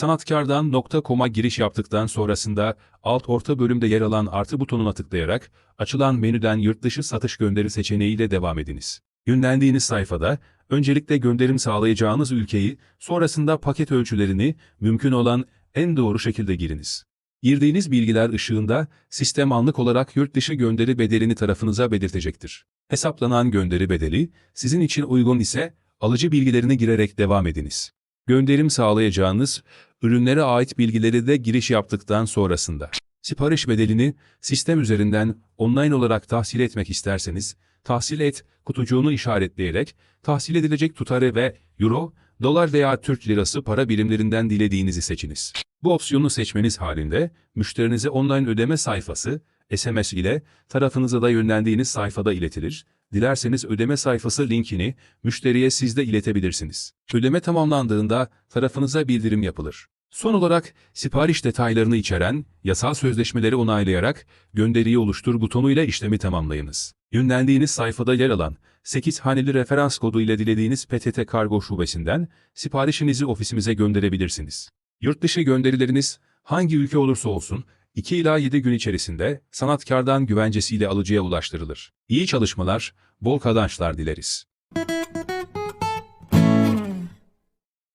Sanatkardan.com'a giriş yaptıktan sonrasında alt orta bölümde yer alan artı butonuna tıklayarak açılan menüden yurt dışı satış gönderi seçeneğiyle devam ediniz. Yönlendiğiniz sayfada öncelikle gönderim sağlayacağınız ülkeyi, sonrasında paket ölçülerini mümkün olan en doğru şekilde giriniz. Girdiğiniz bilgiler ışığında sistem anlık olarak yurt dışı gönderi bedelini tarafınıza belirtecektir. Hesaplanan gönderi bedeli sizin için uygun ise alıcı bilgilerini girerek devam ediniz. Gönderim sağlayacağınız ürünlere ait bilgileri de giriş yaptıktan sonrasında sipariş bedelini sistem üzerinden online olarak tahsil etmek isterseniz tahsil et kutucuğunu işaretleyerek tahsil edilecek tutarı ve euro, dolar veya Türk lirası para birimlerinden dilediğinizi seçiniz. Bu opsiyonu seçmeniz halinde müşterinize online ödeme sayfası SMS ile tarafınıza da yönlendiğiniz sayfada iletilir. Dilerseniz ödeme sayfası linkini müşteriye siz de iletebilirsiniz. Ödeme tamamlandığında tarafınıza bildirim yapılır. Son olarak sipariş detaylarını içeren yasal sözleşmeleri onaylayarak gönderiyi oluştur butonuyla işlemi tamamlayınız. Yönlendiğiniz sayfada yer alan 8 haneli referans kodu ile dilediğiniz PTT Kargo şubesinden siparişinizi ofisimize gönderebilirsiniz. Yurt dışı gönderileriniz hangi ülke olursa olsun 2 ila 7 gün içerisinde sanatkardan güvencesiyle alıcıya ulaştırılır. İyi çalışmalar, bol kazançlar dileriz.